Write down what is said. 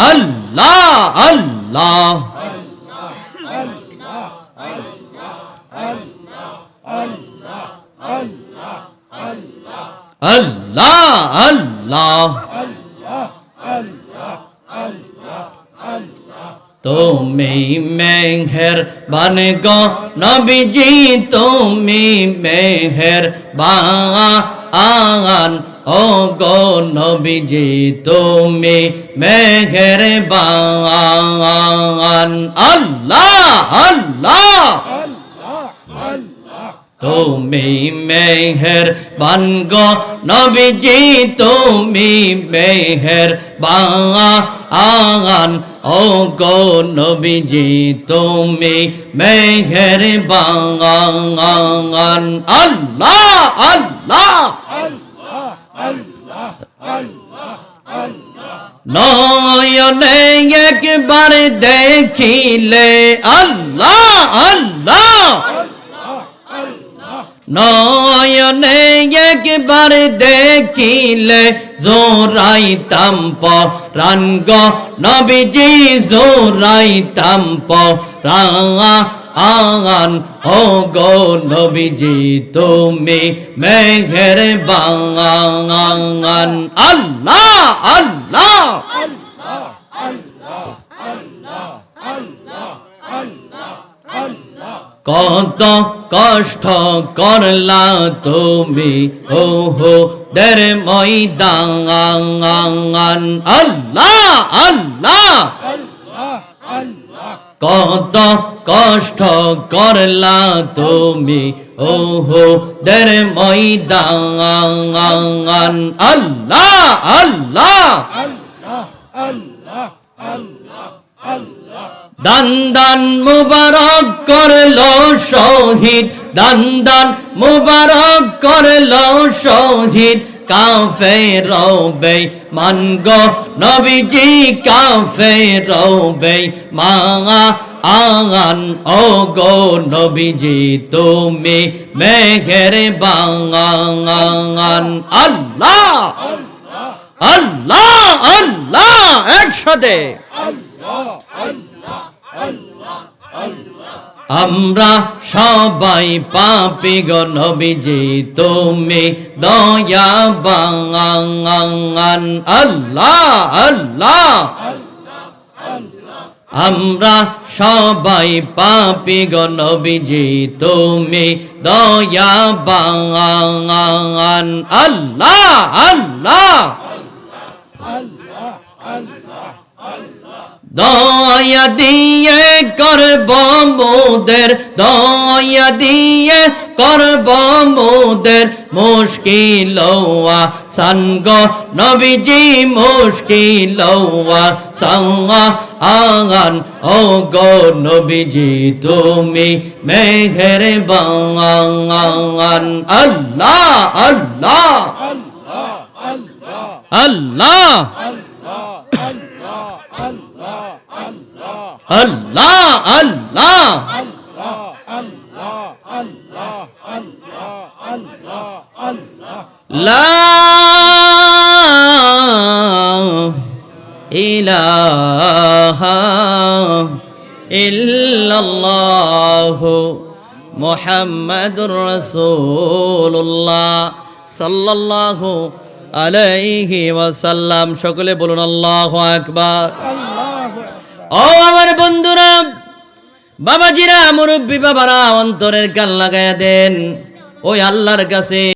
আল্লাহ আল্লাহ আল্লাহ আল্লাহ তুমি মেঘের বান গো নবীজি তুমি মেঘের বান ও গো নবীজি, তুমি মেঘের বান আল্লাহ আল্লাহ। তুমি মেহের বান গো নবীজি, তুমি মেহের বান ও গো নবীজি, তুমি মেহের বান আল্লাহ আল্লাহ। নয়নে একবার দেখিলে আল্লাহ আল্লাহ নয়নে একবার দেখিলে জোরাইতাম পরান গো নবীজি জোরাইতাম পরাঙা আন ও গো নবীজি, তুমি মেঘের বাঙান আল্লাহ আল্লাহ। কত কষ্ট করলা তুমি ও হো দের ময়দান। আল্লাহ আল্লাহ। কত কষ্ট করলা তুমি? ও হো দের ময়দান। আল্লাহ আল্লাহ। দান দান মুবারক করল শহীদ। দান দান মুবারক করল শহীদ। কাফে রবে মানগ নবীজি কাফে রবে মা আগান ও গো নবীজি, তুমি মেঘের বাঙান আল্লাহ আল্লাহ আল্লাহ, একসাথে। আমরা সবাই পাপি গো নবীজি, তুমি দয়া বাঙান আল্লাহ আল্লাহ। আমরা সবাই পাপি গো নবীজি, তুমি দয়া বাঙান আল্লাহ আল্লাহ। দয়া দিয়ে করব মোদের, দয়া দিয়ে করব মোদের মুশকিল সঙ্গ নবীজি, মুশকিল সঙ্গা আঙান ও গো নবীজি, তুমি মেঘের বাঙান আল্লাহ আল্লাহ আল্লাহ আল্লাহ আল্লাহ। লা ইলাহা ইল্লাল্লাহু মুহাম্মাদুর রাসূলুল্লাহ সাল্লাল্লাহু ওয়াসাল্লাম। সকলে বলুন আল্লাহু আকবার। ও আমার বন্ধুরা বাবাজিরা মুরব্বী বাবারা অন্তরের কান লাগাইয়া দেন। ওই আল্লাহর কাছে